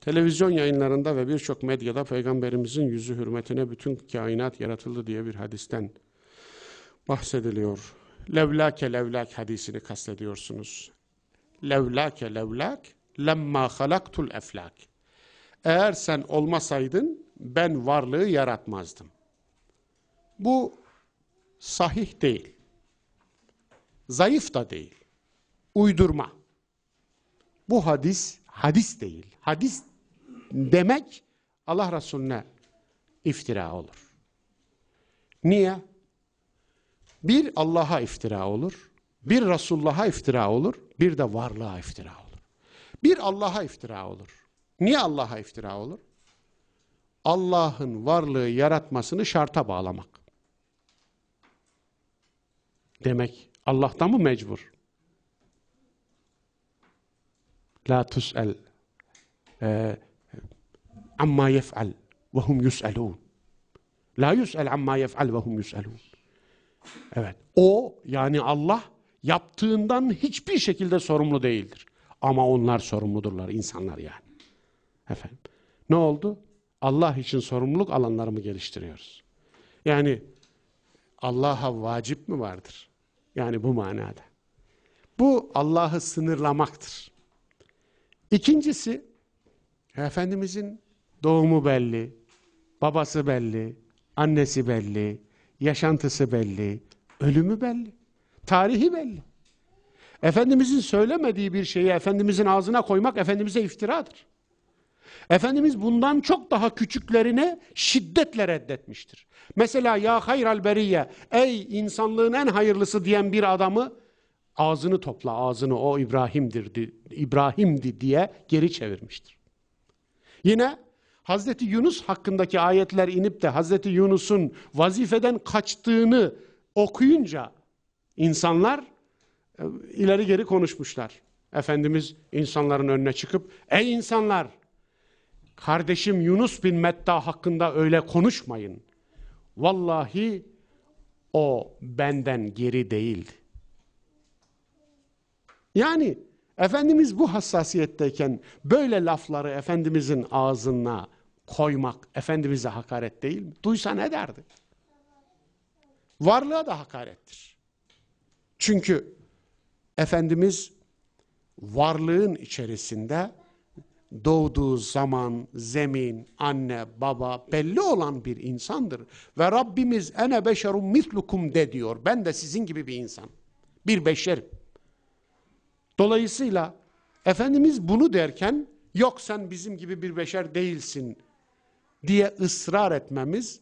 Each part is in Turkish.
Televizyon yayınlarında ve birçok medyada peygamberimizin yüzü hürmetine bütün kainat yaratıldı diye bir hadisten bahsediliyor. Levlake levlak hadisini kastediyorsunuz. Levlake levlak lemma halaktul eflak. Eğer sen olmasaydın ben varlığı yaratmazdım. Bu sahih değil. Zayıf da değil. Uydurma. Bu hadis hadis değil. Hadis demek Allah Resulüne iftira olur. Niye? Bir Allah'a iftira olur, bir Resulullah'a iftira olur, bir de varlığa iftira olur. Bir Allah'a iftira olur. Niye Allah'a iftira olur? Allah'ın varlığı yaratmasını şarta bağlamak. Demek Allah'tan mı mecbur? E, amma yef'al ve hum yus'alun. La yus'el amma yef'al ve hum. Evet. O yani Allah yaptığından hiçbir şekilde sorumlu değildir. Ama onlar sorumludurlar, insanlar yani. Efendim. Ne oldu? Allah için sorumluluk alanlarımı geliştiriyoruz. Yani Allah'a vacip mi vardır? Yani bu manada. Bu Allah'ı sınırlamaktır. İkincisi, Efendimizin doğumu belli, babası belli, annesi belli, yaşantısı belli, ölümü belli, tarihi belli. Efendimizin söylemediği bir şeyi Efendimizin ağzına koymak Efendimiz'e iftiradır. Efendimiz bundan çok daha küçüklerine şiddetle reddetmiştir. Mesela ya hayral beriye ey insanlığın en hayırlısı diyen bir adamı ağzını topla ağzını o İbrahim'dir İbrahim'di diye geri çevirmiştir. Yine Hazreti Yunus hakkındaki ayetler inip de Hazreti Yunus'un vazifeden kaçtığını okuyunca insanlar e, ileri geri konuşmuşlar. Efendimiz insanların önüne çıkıp ey insanlar kardeşim Yunus bin Metta hakkında öyle konuşmayın. Vallahi o benden geri değildi. Yani Efendimiz bu hassasiyetteyken böyle lafları Efendimizin ağzına koymak Efendimiz'e hakaret değil mi? Duysa ne derdi? Varlığa da hakarettir. Çünkü Efendimiz varlığın içerisinde doğduğu zaman, zemin, anne, baba belli olan bir insandır. Ve Rabbimiz ene beşerum mitlukum de diyor. Ben de sizin gibi bir insan. Bir beşerim. Dolayısıyla Efendimiz bunu derken yok sen bizim gibi bir beşer değilsin diye ısrar etmemiz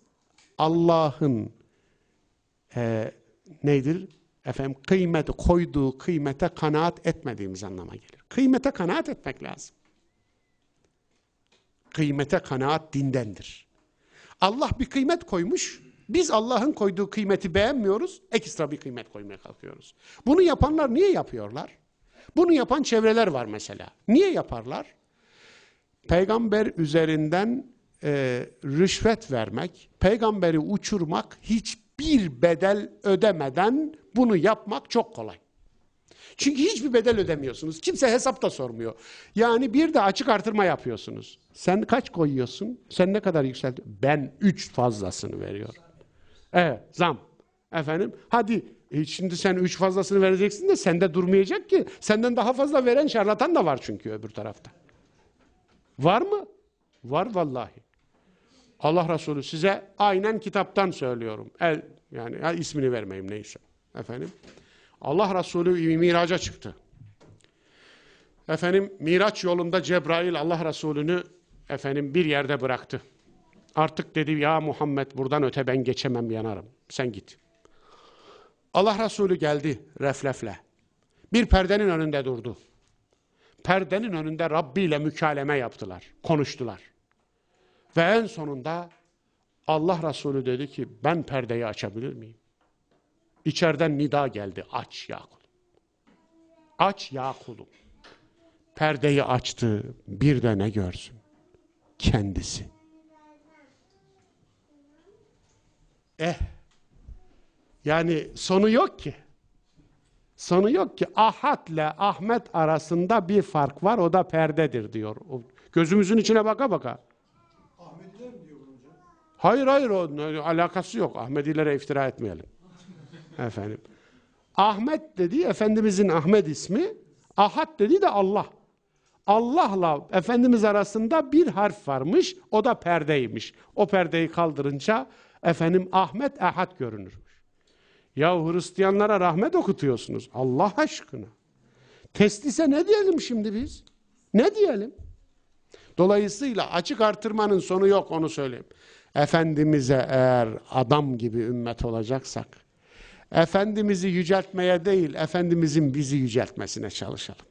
Allah'ın e, nedir? Efendim kıymeti koyduğu kıymete kanaat etmediğimiz anlama gelir. Kıymete kanaat etmek lazım. Kıymete kanaat dindendir. Allah bir kıymet koymuş, biz Allah'ın koyduğu kıymeti beğenmiyoruz, ekstra bir kıymet koymaya kalkıyoruz. Bunu yapanlar niye yapıyorlar? Bunu yapan çevreler var mesela. Niye yaparlar? Peygamber üzerinden e, rüşvet vermek, peygamberi uçurmak, hiçbir bedel ödemeden bunu yapmak çok kolay. Çünkü hiçbir bedel ödemiyorsunuz. Kimse hesap da sormuyor. Yani bir de açık artırma yapıyorsunuz. Sen kaç koyuyorsun? Sen ne kadar yükseltiyorsun? Ben üç fazlasını veriyorum. Evet, zam. Efendim, hadi e şimdi sen üç fazlasını vereceksin de sende durmayacak ki. Senden daha fazla veren şarlatan da var çünkü öbür tarafta. Var mı? Var vallahi. Allah Resulü size aynen kitaptan söylüyorum. El yani ya ismini vermeyeyim neyse. Efendim. Allah Resulü miraca çıktı. Efendim Miraç yolunda Cebrail Allah Resulü'nü efendim bir yerde bıraktı. Artık dedi ya Muhammed buradan öte ben geçemem yanarım. Sen git. Allah Resulü geldi reflefle. Bir perdenin önünde durdu. Perdenin önünde Rabbi ile mükaleme yaptılar, konuştular. Ve en sonunda Allah Resulü dedi ki ben perdeyi açabilir miyim? İçeriden nida geldi. Aç ya kulum. Aç ya kulum. Perdeyi açtı. Bir de ne görsün? Kendisi. Eh yani sonu yok ki. Sonu yok ki Ahad ile Ahmet arasında bir fark var o da perdedir diyor. O gözümüzün içine baka baka. Ahmediler mi diyor hocam? Hayır hayır o alakası yok. Ahmedilere iftira etmeyelim. Efendim. Ahmet dediği Efendimizin Ahmet ismi. Ahad dediği de Allah. Allah'la Efendimiz arasında bir harf varmış. O da perdeymiş. O perdeyi kaldırınca efendim Ahmet Ahad görünürmüş. Ya Hristiyanlara rahmet okutuyorsunuz. Allah aşkına. Teslise ne diyelim şimdi biz? Ne diyelim? Dolayısıyla açık artırmanın sonu yok onu söyleyeyim. Efendimiz'e eğer adam gibi ümmet olacaksak, Efendimiz'i yüceltmeye değil, Efendimiz'in bizi yüceltmesine çalışalım.